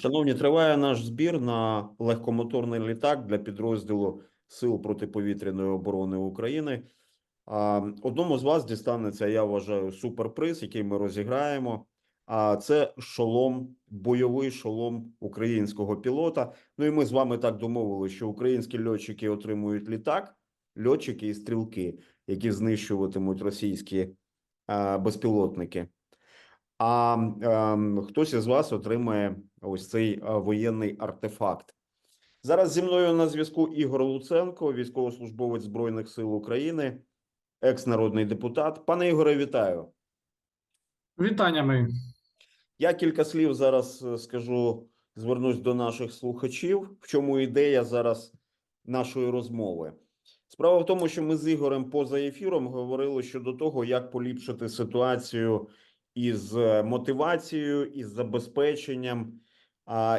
Шановні, триває наш збір на легкомоторний літак для підрозділу Сил протиповітряної оборони України. Одному з вас дістанеться, я вважаю, суперприз, який ми розіграємо. А це шолом, бойовий шолом українського пілота. Ну і ми з вами так домовили, що українські льотчики отримують літак, льотчики і стрілки, які знищуватимуть російські безпілотники. А ем, хтось із вас отримає ось цей воєнний артефакт. Зараз зі мною на зв'язку Ігор Луценко, військовослужбовець Збройних сил України, екс-народний депутат. Пане Ігоре, вітаю. Вітаннями. Я кілька слів зараз е, скажу, звернусь до наших слухачів. В чому ідея зараз нашої розмови? Справа в тому, що ми з Ігорем поза ефіром говорили щодо того, як поліпшити ситуацію із е, мотивацією, із забезпеченням,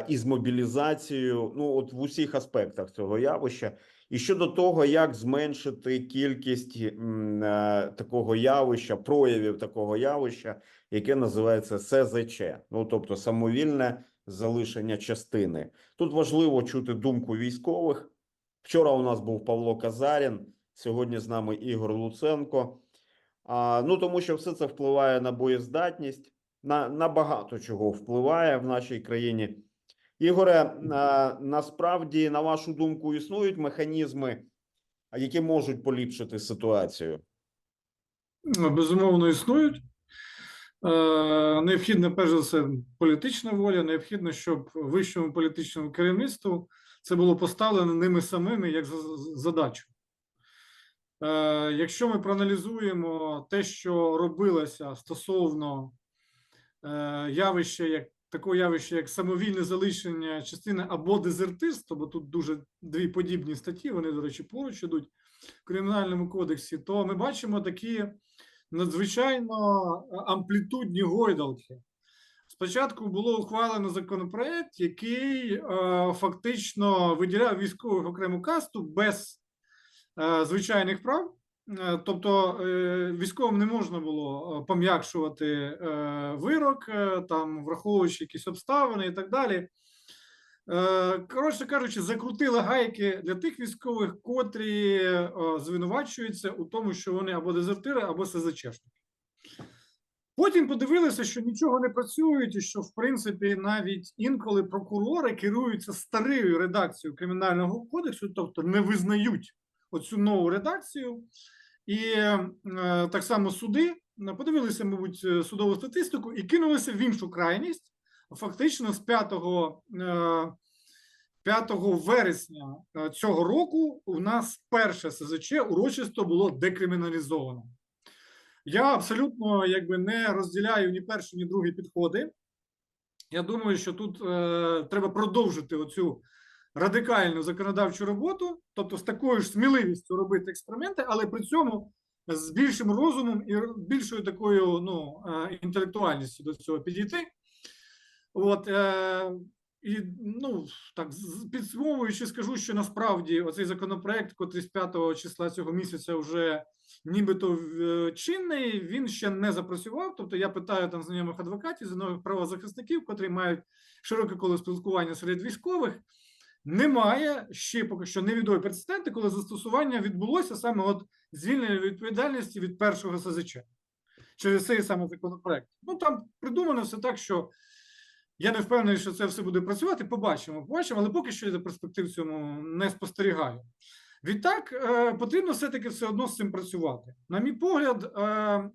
із мобілізацією. Ну, от в усіх аспектах цього явища. І щодо того, як зменшити кількість е, такого явища, проявів такого явища, яке називається СЗЧ, ну тобто самовільне залишення частини. Тут важливо чути думку військових. Вчора у нас був Павло Казарін, сьогодні з нами Ігор Луценко. А, ну тому що все це впливає на боєздатність, на, на багато чого впливає в нашій країні. Ігоре, на, насправді, на вашу думку, існують механізми, які можуть поліпшити ситуацію. Безумовно, існують. Е, Необхідна, перш за все, політична воля. Необхідно, щоб вищому політичному керівництву це було поставлено ними самими як за- за- задачу. Е, Якщо ми проаналізуємо те, що робилося стосовно е, явища, як такого явища, як самовільне залишення частини або дезертирство, бо тут дуже дві подібні статті, вони, до речі, поруч ідуть в Кримінальному кодексі, то ми бачимо такі надзвичайно амплітудні гойдалки. Спочатку було ухвалено законопроект, який е, фактично виділяв військових окрему касту без е, звичайних прав. Е, Тобто е, військовим не можна було е, пом'якшувати е, вирок, е, там враховуючи якісь обставини і так далі. Е, Коротше кажучи, закрутили гайки для тих військових, котрі е, звинувачуються у тому, що вони або дезертири, або СЗЧшники. Потім подивилися, що нічого не працюють, і що, в принципі, навіть інколи прокурори керуються старою редакцією кримінального кодексу, тобто не визнають оцю нову редакцію. І е, так само суди е, подивилися, мабуть, е, судову статистику і кинулися в іншу крайність. Фактично з 5, е, 5 вересня цього року у нас перше СЗЧ урочисто було декриміналізовано. Я абсолютно якби не розділяю ні перші, ні другі підходи. Я думаю, що тут е, треба продовжити оцю радикальну законодавчу роботу, тобто з такою ж сміливістю робити експерименти, але при цьому з більшим розумом і більшою такою ну, е, інтелектуальністю до цього підійти. От, е, і ну так підсумовуючи, скажу, що насправді оцей законопроект, котрий з 5 числа цього місяця вже нібито е, чинний, він ще не запрацював. Тобто я питаю там знайомих адвокатів, знайомих правозахисників, котрі мають широке коло спілкування серед військових. Немає ще поки що невідомі прецеденти, коли застосування відбулося саме от звільнення відповідальності від першого СЗЧ через цей саме законопроект. Ну там придумано все так, що я не впевнений, що це все буде працювати. Побачимо, побачимо, але поки що я перспектив цьому не спостерігаю. Відтак е, потрібно все-таки все одно з цим працювати. На мій погляд, е,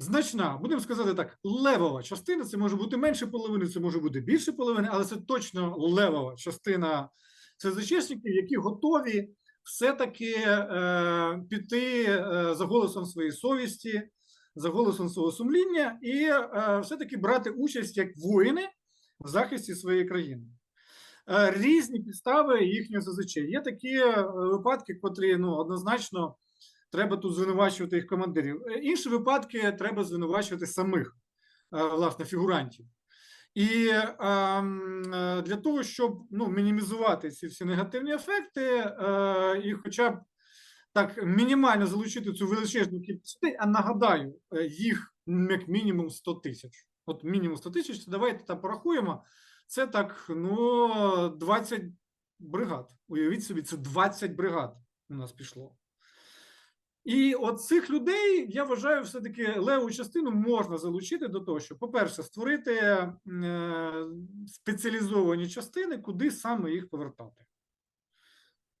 значна, будемо сказати так, левова частина. Це може бути менше половини, це може бути більше половини, але це точно левова частина СЗЧшників, які готові все-таки е, піти е, за голосом своєї совісті, за голосом свого сумління і е, все-таки брати участь як воїни в захисті своєї країни. Е, різні підстави їхнього СЗЧ. Є такі е, випадки, котрі ну, однозначно треба тут звинувачувати їх командирів. Е, Інші випадки треба звинувачувати самих е, власне фігурантів. І ем, е, для того, щоб ну, мінімізувати ці всі негативні ефекти, е, і хоча б так мінімально залучити цю величезну кількість а нагадаю, е, їх як мінімум 100 тисяч. от мінімум 100 тисяч, давайте там порахуємо. Це так, ну, 20 бригад. Уявіть собі, це 20 бригад у нас пішло. І от цих людей, я вважаю, все-таки леву частину можна залучити до того, щоб, по-перше, створити е, спеціалізовані частини, куди саме їх повертати.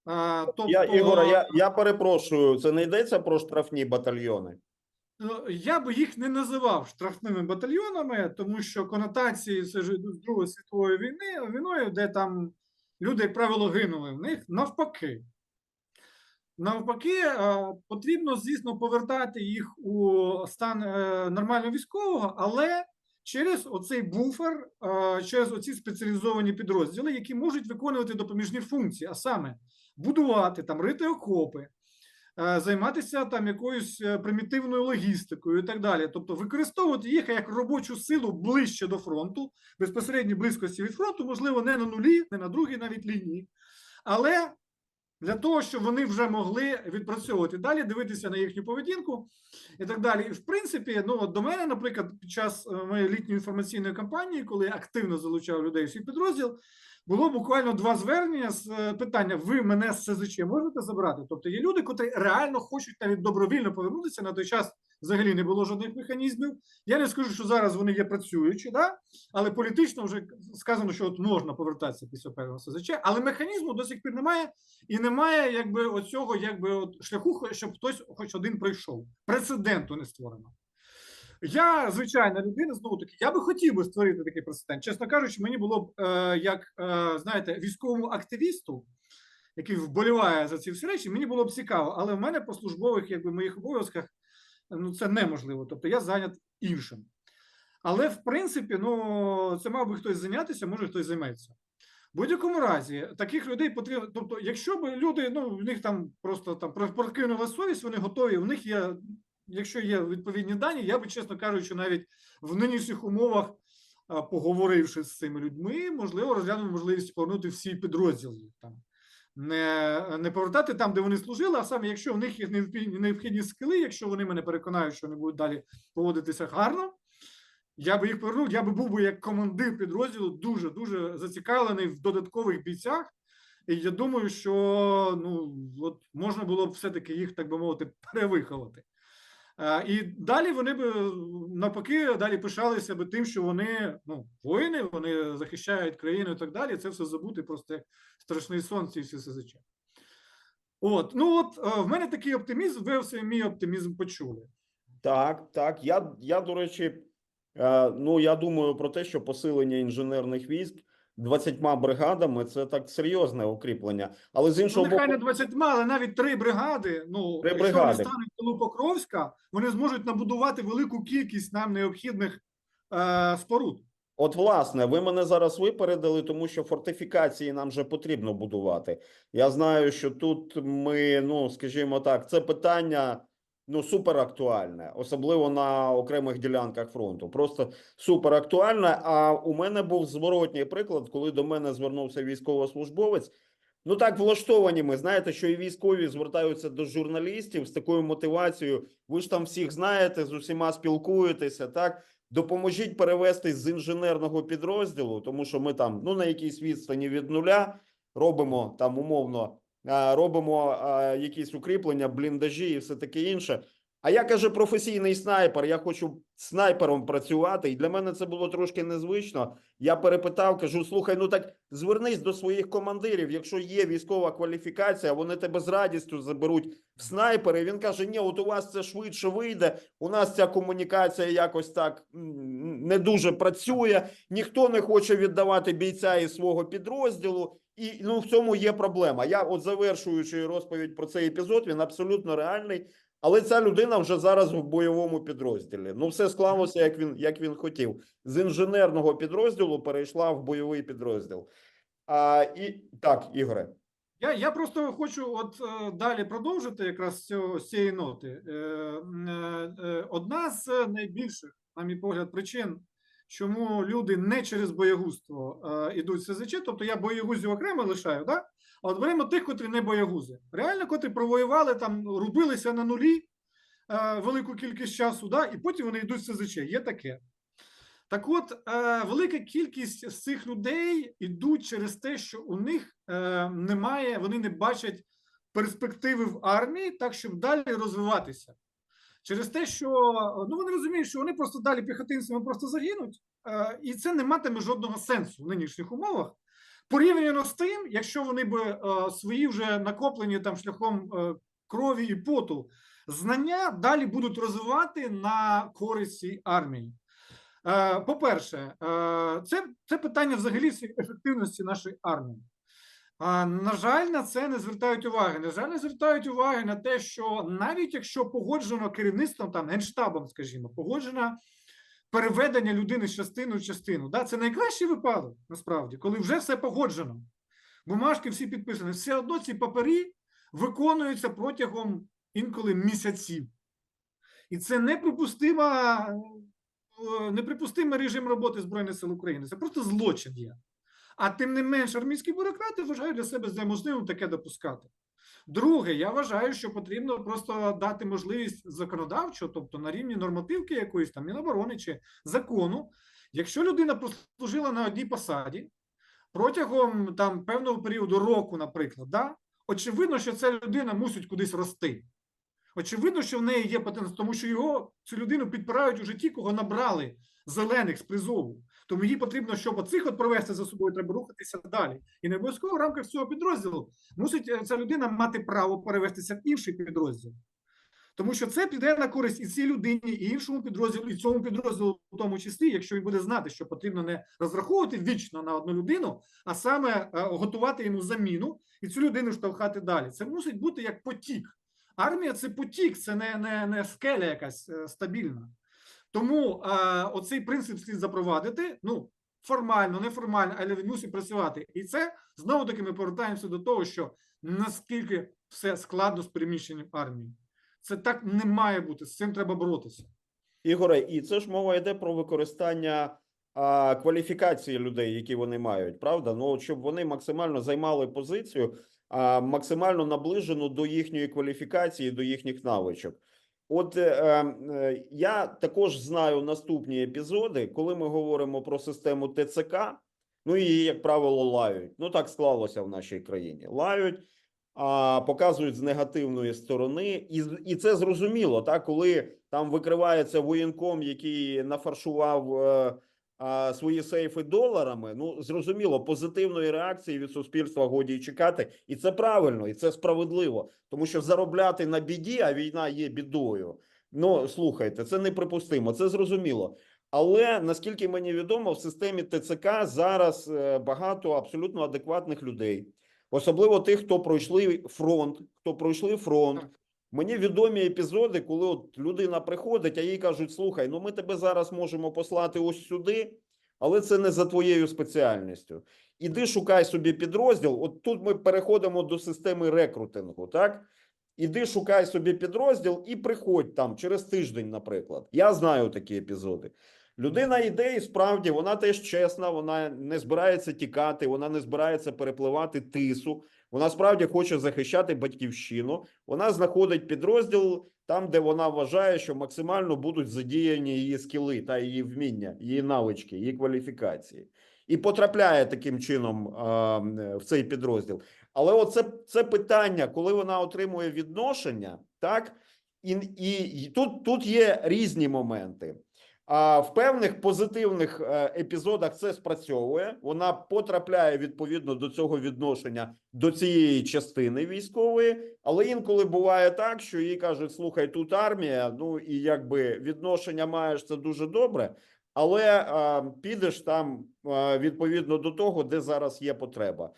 А, тобто, Я, Ігоре, я, я перепрошую, це не йдеться про штрафні батальйони. Ну, Я би їх не називав штрафними батальйонами, тому що конотації це ж з Другої світової війни, війною, де там люди, як правило, гинули. В них навпаки. Навпаки, е, потрібно, звісно, повертати їх у стан е, нормального військового, але через оцей буфер, е, через оці спеціалізовані підрозділи, які можуть виконувати допоміжні функції, а саме будувати там, рити окопи, займатися там якоюсь примітивною логістикою і так далі. Тобто використовувати їх як робочу силу ближче до фронту, безпосередньо близькості від фронту, можливо, не на нулі, не на другій навіть лінії, але для того, щоб вони вже могли відпрацьовувати далі, дивитися на їхню поведінку і так далі. І в принципі, ну от до мене, наприклад, під час е, моєї літньої інформаційної кампанії, коли я активно залучав людей в свій підрозділ, було буквально два звернення з е, питання: ви мене з СЗЧ можете забрати? Тобто є люди, котрі реально хочуть навіть добровільно повернутися. На той час взагалі не було жодних механізмів. Я не скажу, що зараз вони є працюючі, да? але політично вже сказано, що от можна повертатися після певного СЗЧ, але механізму до сих пір немає, і немає якби оцього якби от шляху, щоб хтось хоч один прийшов. Прецеденту не створено. Я звичайна людина, знову таки, я би хотів би створити такий прецедент. Чесно кажучи, мені було б е, як е, знаєте, військовому активісту, який вболіває за ці всі речі, мені було б цікаво, але в мене по службових якби моїх обов'язках ну це неможливо. Тобто я зайнят іншим. Але в принципі, ну це мав би хтось зайнятися, може хтось займеться. В будь-якому разі таких людей потрібно. Тобто, якщо б люди, ну в них там просто там прокинула совість, вони готові. У них є, якщо є відповідні дані, я би чесно кажучи, навіть в нинішніх умовах, поговоривши з цими людьми, можливо, розглянув можливість повернути всі підрозділи там. Не, не повертати там, де вони служили, а саме, якщо в них є необхідні, скили, якщо вони мене переконають, що вони будуть далі поводитися гарно, я би їх повернув, я би був би як командир підрозділу дуже дуже зацікавлений в додаткових бійцях. І я думаю, що ну от можна було б все-таки їх, так би мовити, перевиховати. Е, І далі вони б е, навпаки далі пишалися би тим, що вони ну, воїни, вони захищають країну і так далі. Це все забути просто як страшний сон ці всі СЗЧ. От, ну от е, в мене такий оптимізм, ви все мій оптимізм почули. Так, так. Я, я до речі, ну я думаю про те, що посилення інженерних військ 20 бригадами це так серйозне укріплення. Але з Ну, іншого нехай боку, не 20, але навіть три бригади. Ну, Три якщо бригади. вони стануть тилу Покровська, вони зможуть набудувати велику кількість нам необхідних е, споруд. От, власне, ви мене зараз випередили, тому що фортифікації нам вже потрібно будувати. Я знаю, що тут ми, ну скажімо так, це питання ну супер актуальне, особливо на окремих ділянках фронту. Просто супер актуальне. А у мене був зворотній приклад, коли до мене звернувся військовослужбовець. Ну так влаштовані ми знаєте, що і військові звертаються до журналістів з такою мотивацією. Ви ж там всіх знаєте, з усіма спілкуєтеся, так допоможіть перевести з інженерного підрозділу, тому що ми там ну на якійсь відстані від нуля робимо там умовно, робимо якісь укріплення, бліндажі і все таке інше. А я каже, професійний снайпер. Я хочу снайпером працювати, і для мене це було трошки незвично. Я перепитав, кажу: слухай, ну так звернись до своїх командирів. Якщо є військова кваліфікація, вони тебе з радістю заберуть в снайпери. Він каже: Ні, от у вас це швидше вийде. У нас ця комунікація якось так не дуже працює. Ніхто не хоче віддавати бійця із свого підрозділу. І ну в цьому є проблема. Я, от завершуючи розповідь про цей епізод, він абсолютно реальний. Але ця людина вже зараз в бойовому підрозділі. Ну, все склалося, як він як він хотів. З інженерного підрозділу перейшла в бойовий підрозділ. А, і так, Ігоре. Я, я просто хочу от е, далі продовжити якраз цього, з цієї ноти. Е, е, е, одна з найбільших, на мій погляд, причин, чому люди не через боягузтво е, ідуть в СЗЧ, тобто я боягузів окремо лишаю, да? а от беремо тих, котрі не боягузи. Реально, котрі провоювали, там рубилися на нулі е, велику кількість часу, да? і потім вони йдуть в СЗЧ. Є таке. Так от, е, велика кількість з цих людей йдуть через те, що у них е, немає, вони не бачать перспективи в армії, так щоб далі розвиватися. Через те, що ну вони розуміють, що вони просто далі піхотинцями просто загинуть, е, і це не матиме жодного сенсу в нинішніх умовах. Порівняно з тим, якщо вони би е, свої вже накоплені там шляхом е, крові і поту знання далі будуть розвивати на користь армії. По-перше, це, це питання взагалі ефективності нашої армії. А, На жаль, на це не звертають уваги. На жаль, не звертають уваги на те, що навіть якщо погоджено керівництвом, там генштабом, скажімо, погоджено переведення людини з частини в частину, да, це найкращий випадок, насправді, коли вже все погоджено. Бумажки всі підписані. Все одно ці папері виконуються протягом інколи місяців. І це неприпустима, е, неприпустимий режим роботи Збройних сил України. Це просто злочин є. А тим не менш, армійські бюрократи вважають для себе за таке допускати. Друге, я вважаю, що потрібно просто дати можливість законодавчо, тобто на рівні нормативки якоїсь там Міноборони чи закону, якщо людина прослужила на одній посаді протягом там певного періоду року, наприклад, да, очевидно, що ця людина мусить кудись рости. Очевидно, що в неї є потенціал, тому що його цю людину підпирають уже ті, кого набрали зелених з призову. Тому їй потрібно, щоб оцих от провести за собою, треба рухатися далі. І не обов'язково в рамках цього підрозділу мусить е, ця людина мати право перевестися в інший підрозділ. Тому що це піде на користь і цій людині, і іншому підрозділу, і цьому підрозділу, в тому числі, якщо він буде знати, що потрібно не розраховувати вічно на одну людину, а саме е, готувати йому заміну і цю людину штовхати далі. Це мусить бути як потік. Армія це потік, це не, не, не скеля якась е, стабільна. Тому е, оцей принцип слід запровадити. Ну, формально, неформально, але він мусить працювати. І це знову таки ми повертаємося до того, що наскільки все складно з переміщенням армії. Це так не має бути. З цим треба боротися. Ігоре, і це ж мова йде про використання а, кваліфікації людей, які вони мають, правда? Ну, щоб вони максимально займали позицію, а, максимально наближену до їхньої кваліфікації, до їхніх навичок. От е, е, я також знаю наступні епізоди, коли ми говоримо про систему ТЦК. Ну її, як правило, лають. Ну так склалося в нашій країні. Лають, а, показують з негативної сторони, і, і це зрозуміло, так, коли там викривається воєнком, який нафаршував е, свої сейфи доларами. Ну зрозуміло, позитивної реакції від суспільства годі чекати, і це правильно, і це справедливо, тому що заробляти на біді, а війна є бідою. Ну слухайте, це неприпустимо, це зрозуміло. Але наскільки мені відомо, в системі ТЦК зараз е, багато абсолютно адекватних людей, особливо тих, хто пройшли фронт, хто пройшли фронт. Мені відомі епізоди, коли от людина приходить, а їй кажуть: слухай, ну ми тебе зараз можемо послати ось сюди, але це не за твоєю спеціальністю. Іди шукай собі підрозділ. От тут ми переходимо до системи рекрутингу, так? Іди шукай собі підрозділ і приходь там через тиждень, наприклад. Я знаю такі епізоди. Людина йде і справді вона теж чесна, вона не збирається тікати, вона не збирається перепливати тису. Вона справді хоче захищати батьківщину. Вона знаходить підрозділ там, де вона вважає, що максимально будуть задіяні її скіли та її вміння, її навички, її кваліфікації, і потрапляє таким чином а, в цей підрозділ. Але оце це питання, коли вона отримує відношення, так і, і, і тут, тут є різні моменти. А в певних позитивних е, епізодах це спрацьовує. Вона потрапляє відповідно до цього відношення до цієї частини військової, але інколи буває так, що їй кажуть: слухай, тут армія. Ну і якби відношення маєш це дуже добре, але е, підеш там е, відповідно до того, де зараз є потреба.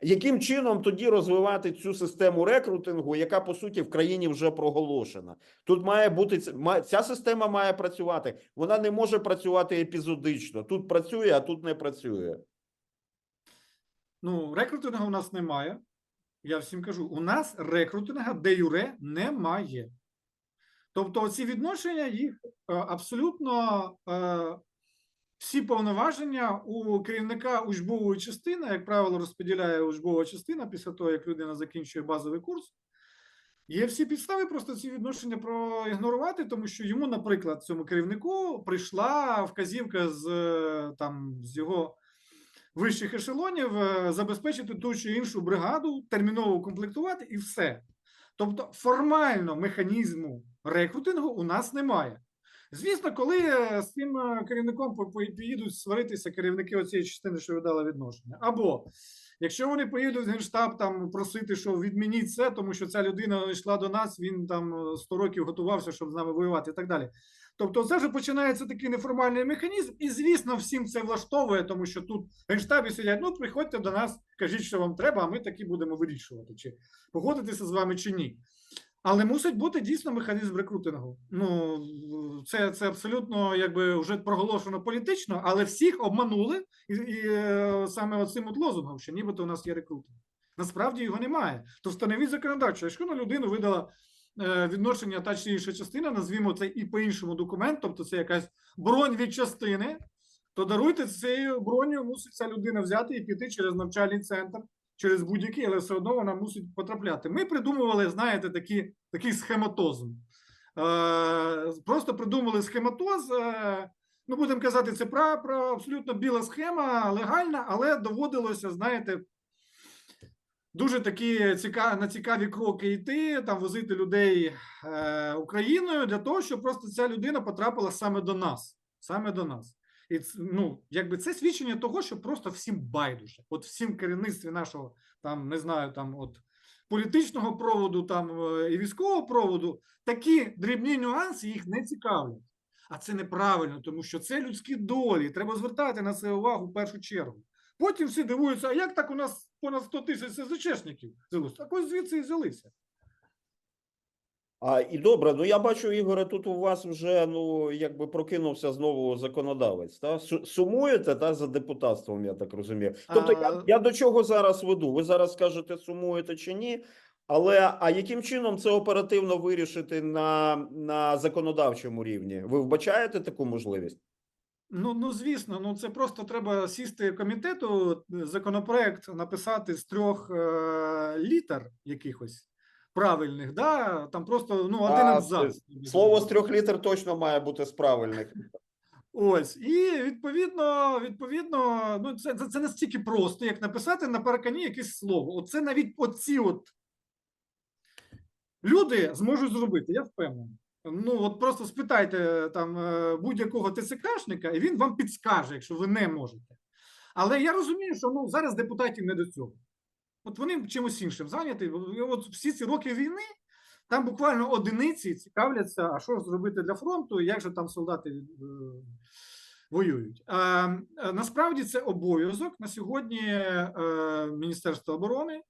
Яким чином тоді розвивати цю систему рекрутингу, яка по суті в країні вже проголошена? Тут має бути ця система має працювати. Вона не може працювати епізодично. Тут працює, а тут не працює. Ну, рекрутингу у нас немає. Я всім кажу: у нас рекрутинга де юре немає. Тобто, ці відношення їх е, абсолютно е, всі повноваження у керівника учбової частини, як правило, розподіляє учбова частина після того, як людина закінчує базовий курс. Є всі підстави просто ці відношення проігнорувати, тому що йому, наприклад, цьому керівнику прийшла вказівка з е, там з його вищих ешелонів е, забезпечити ту чи іншу бригаду, терміново укомплектувати і все. Тобто, формально механізму рекрутингу у нас немає. Звісно, коли е, з цим е, керівником по- по- поїдуть сваритися керівники оцієї частини, що видали відношення, або Якщо вони поїдуть в генштаб там просити, що відмініть це, тому що ця людина йшла до нас, він там е, 100 років готувався, щоб з нами воювати, і так далі. Тобто, це вже починається такий неформальний механізм, і звісно, всім це влаштовує, тому що тут генштабі сидять. Ну, приходьте до нас, кажіть, що вам треба, а ми таки будемо вирішувати, чи погодитися з вами, чи ні. Але мусить бути дійсно механізм рекрутингу. Ну це, це абсолютно якби вже проголошено політично, але всіх обманули і, і е, саме оцим от лозунгом, що нібито у нас є рекрутинг. Насправді його немає. То встановіть законодавчо, якщо на людину видала е, відношення та чи інша частина, назвімо це і по-іншому документ, тобто це якась бронь від частини, то даруйте цією броню, мусить ця людина взяти і піти через навчальний центр, через будь-який, але все одно вона мусить потрапляти. Ми придумували, знаєте, такі, такий схематозм. Е, просто придумали схематоз. Е, ну, будемо казати, це про, про абсолютно біла схема, легальна, але доводилося, знаєте, дуже такі цікаві, на цікаві кроки йти, там возити людей е, Україною для того, щоб просто ця людина потрапила саме до нас. Саме до нас. І ну, якби це свідчення того, що просто всім байдуже. От всім керівництві нашого, там, не знаю, там от політичного проводу там е, і військового проводу, такі дрібні нюанси їх не цікавлять. А це неправильно, тому що це людські долі. Треба звертати на це увагу в першу чергу. Потім всі дивуються, а як так у нас понад 100 тисяч СЗЧшників взялося? Так ось звідси і взялися. А і добре, ну я бачу, Ігоре, тут у вас вже ну якби прокинувся знову законодавець. Та сумуєте та за депутатством, я так розумію. Тобто, я, я до чого зараз веду? Ви зараз скажете, сумуєте чи ні? Але а яким чином це оперативно вирішити на, на законодавчому рівні? Ви вбачаєте таку можливість? Ну, ну звісно, ну це просто треба сісти комітету, законопроект написати з трьох е, літер якихось правильних, да? там просто ну, один абзац. Слово з трьох літер точно має бути з правильних. Ось, і відповідно, відповідно, ну це, це, це настільки просто, як написати на паркані якесь слово. Оце навіть оці от люди зможуть зробити, я впевнений. Ну, от просто спитайте там е, будь-якого ТЦКшника, і він вам підскаже, якщо ви не можете. Але я розумію, що ну, зараз депутатів не до цього. От вони чимось іншим зайняті. От всі ці роки війни там буквально одиниці цікавляться, а що ж зробити для фронту, як же там солдати е, воюють. А, е, насправді це обов'язок на сьогодні е, Міністерства оборони,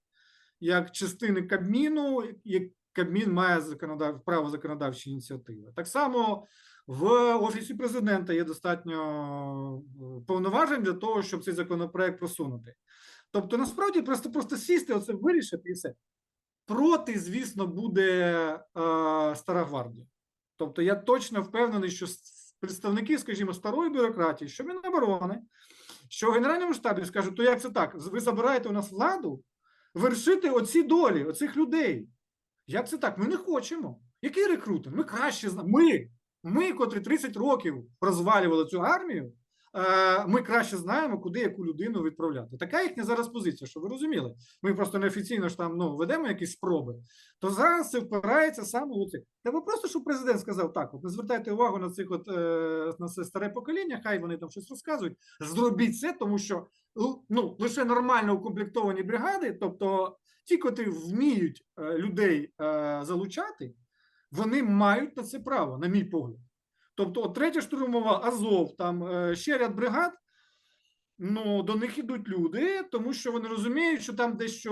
як частини Кабміну, як Кабмін має законодав... право законодавчої ініціативи. Так само в Офісі президента є достатньо е, повноважень для того, щоб цей законопроект просунути. Тобто, насправді, просто просто сісти, оце вирішити і все. Проти, звісно, буде е, Стара гвардія. Тобто, я точно впевнений, що представники, скажімо, старої бюрократії, що Міноборони, що в Генеральному штабі скажуть, то як це так? Ви забираєте у нас владу вершити оці долі, оцих людей. Як це так? Ми не хочемо. Який рекрутинг? Ми краще знаємо. Ми, ми, котрі 30 років розвалювали цю армію, ми краще знаємо, куди яку людину відправляти. Така їхня зараз позиція, щоб ви розуміли. Ми просто неофіційно ж там ну, ведемо якісь спроби. То зараз це впирається саме у це. Треба просто, щоб президент сказав так: от не звертайте увагу на цих от е, на це старе покоління, хай вони там щось розказують. Зробіть це, тому що ну, лише нормально укомплектовані бригади, тобто ті, котрі вміють е, людей е, залучати, вони мають на це право, на мій погляд. Тобто, от третя штурмова Азов, там е, ще ряд бригад. Ну, до них ідуть люди, тому що вони розуміють, що там дещо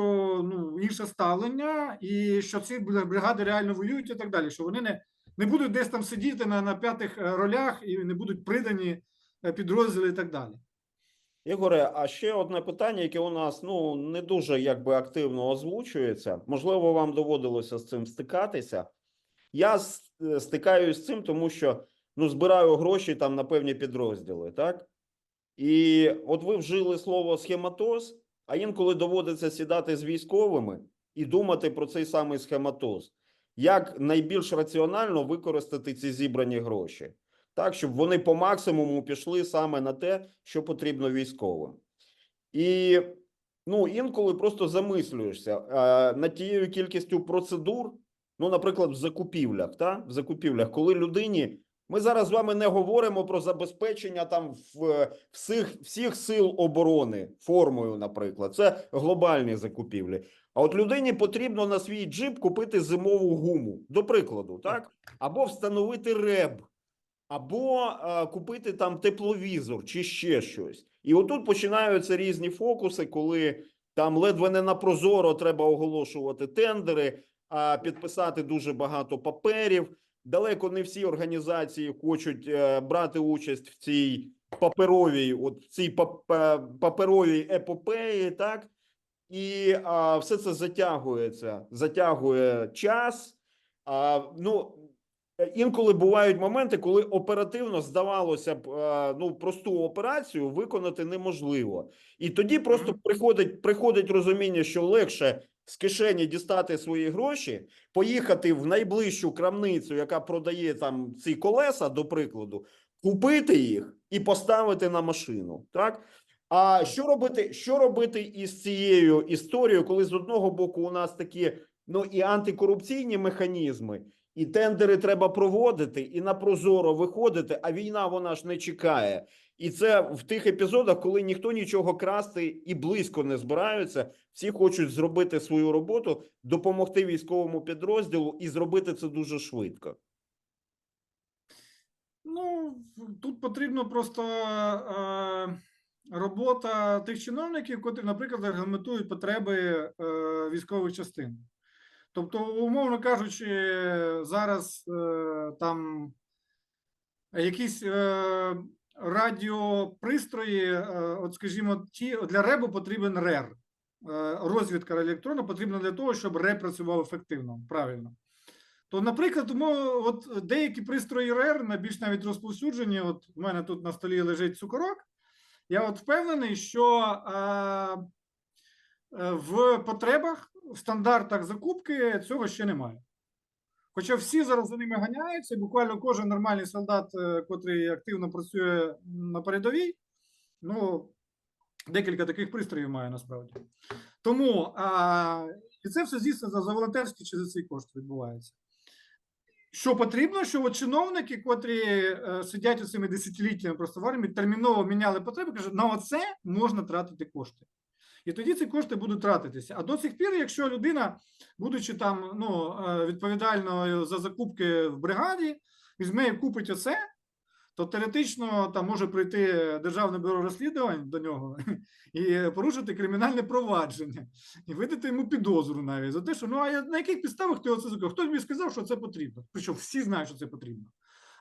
ну, інше ставлення, і що ці бригади реально воюють і так далі. Що вони не, не будуть десь там сидіти на, на п'ятих е, ролях і не будуть придані е, підрозділи і так далі. Ігоре, а ще одне питання, яке у нас ну не дуже якби активно озвучується. Можливо, вам доводилося з цим стикатися. Я стикаюсь з цим, тому що ну збираю гроші там на певні підрозділи, так? І от ви вжили слово схематоз, а інколи доводиться сідати з військовими і думати про цей самий схематоз. як найбільш раціонально використати ці зібрані гроші, так щоб вони по максимуму пішли саме на те, що потрібно військовим. І ну, інколи просто замислюєшся е, над тією кількістю процедур, ну, наприклад, в закупівлях, та? в закупівлях, коли людині. Ми зараз з вами не говоримо про забезпечення там в, всіх, всіх сил оборони формою, наприклад. Це глобальні закупівлі. А от людині потрібно на свій джип купити зимову гуму, до прикладу, так? Або встановити реб, або е, купити там тепловізор чи ще щось. І отут починаються різні фокуси, коли там ледве не на прозоро треба оголошувати тендери, а підписати дуже багато паперів. Далеко не всі організації хочуть е, брати участь в цій паперовій, от в цій е, паперовій епопеї, так? І а, все це затягується, затягує час. А, ну, інколи бувають моменти, коли оперативно здавалося б, е, ну, просту операцію виконати неможливо. І тоді просто приходить, приходить розуміння, що легше з кишені дістати свої гроші, поїхати в найближчу крамницю, яка продає там ці колеса, до прикладу, купити їх і поставити на машину. Так? А що робити, що робити із цією історією, коли з одного боку у нас такі ну і антикорупційні механізми, і тендери треба проводити, і на прозоро виходити, а війна вона ж не чекає. І це в тих епізодах, коли ніхто нічого красти і близько не збираються, всі хочуть зробити свою роботу, допомогти військовому підрозділу і зробити це дуже швидко. Ну, тут потрібно просто е, робота тих чиновників, котрі, наприклад, регламентують потреби е, військових частин. Тобто, умовно кажучи, зараз е, там якісь е, радіопристрої, е, от скажімо, ті для РЕБу потрібен РЕР. Е, розвідка електронна потрібна для того, щоб РЕ працював ефективно, правильно. То, наприклад, тому от деякі пристрої РЕР найбільш навіть розповсюджені. От у мене тут на столі лежить цукорок. Я от впевнений, що е, е, в потребах, в стандартах закупки цього ще немає. Хоча всі зараз за ними ганяються, буквально кожен нормальний солдат, е, котрий активно працює на передовій, ну, декілька таких пристроїв має насправді. Тому а, і це все звісно за волонтерські чи за цей кошт відбувається. Що потрібно, що от чиновники, котрі е, сидять у цими десятиліттями просто в армії, терміново міняли потреби, кажуть, на оце можна тратити кошти. І тоді ці кошти будуть тратитися. А до цих пір, якщо людина, будучи там ну, е, відповідальною за закупки в бригаді, візьме і купить оце, то теоретично там може прийти Державне бюро розслідувань до нього і порушити кримінальне провадження, і видати йому підозру навіть за те, що ну а я- на яких підставах ти оце закупив? Хто тобі сказав, що це потрібно? Причому всі знають, що це потрібно.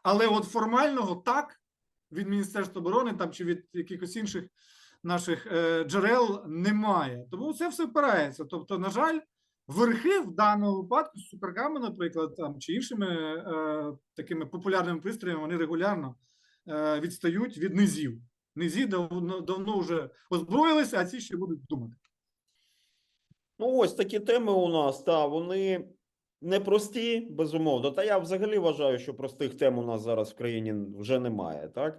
Але от формального так від Міністерства оборони там чи від якихось інших наших е, джерел немає. Тому це все впирається. Тобто, на жаль, верхи в даному випадку з цукерками, наприклад, там чи іншими е, такими популярними пристроями, вони регулярно е, відстають від низів. Низі давно, давно вже озброїлися, а ці ще будуть думати. Ну, ось такі теми у нас, та вони непрості, безумовно. Та я взагалі вважаю, що простих тем у нас зараз в країні вже немає, так?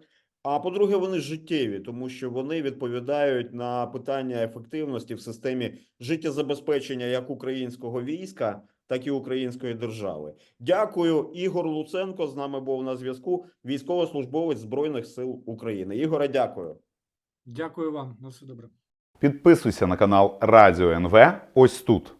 А по-друге, вони життєві, тому що вони відповідають на питання ефективності в системі життєзабезпечення як українського війська, так і української держави. Дякую, Ігор Луценко. З нами був на зв'язку. Військовослужбовець Збройних сил України. Ігоре, дякую. Дякую вам. На все добре. Підписуйся на канал Радіо НВ ось тут.